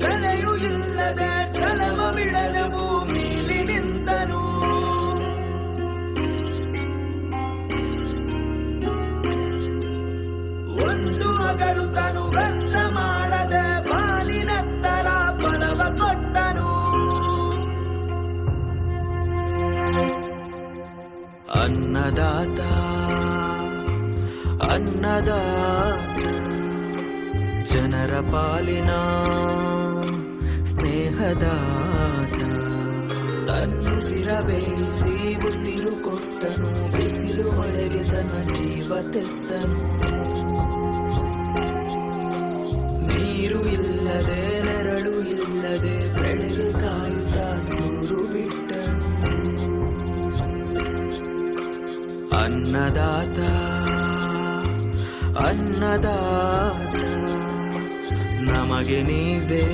ಬೆಲೆಯೂ ಇಲ್ಲದ ಚಲವ ಬಿಡದ ಭೂಮಿಲಿ ನಿಂತನು ಒಂದು ಮಗಳು ತನು ವ್ಯರ್ಥ ಮಾಡದ ಬಾಲಿನತ್ತರ ಬಲವ ಕೊಟ್ಟನು. ಅನ್ನದಾತ ಅನ್ನದಾತ, ಜನರ ಪಾಲಿನ ತನ್ನುಸಿರ ಬೇಯಿಸಿ ಉಸಿರು ಕೊಟ್ಟನು ಬಿಸಿಲು ಮಳೆಗೆ ತನ್ನ ಜೀವ ತೆತ್ತನು ನೀರು ಇಲ್ಲದೆ ನೆರಳು ಇಲ್ಲದೆ ಬೆಳೆಗೆ ಕಾಯುತ್ತಾ ಸೂರು ಬಿಟ್ಟನು ಅನ್ನದಾತ ಅನ್ನದಾತ ನಮಗೆ ನೀವೇ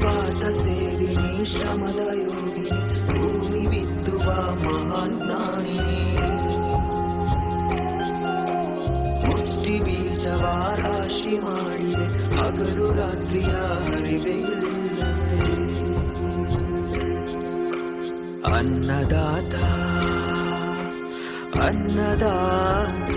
ನಿಸ್ವಾರ್ಥ ಸೇರಿ ಶ್ರಮದ ಯೋಗಿ ಭೂಮಿ ಬಿತ್ತುವ ಮಹಾನ್ ಜ್ಞಾನಿನಿ ಮುಷ್ಟಿ ಬೀಜವ ರಾಶಿ ಮಾಡಿದೆ, ಹಗಲು ರಾತ್ರಿಯ ಹರಿವೆ ಇಲ್ಲವೇ ಅನ್ನದಾತ ಅನ್ನದಾತ.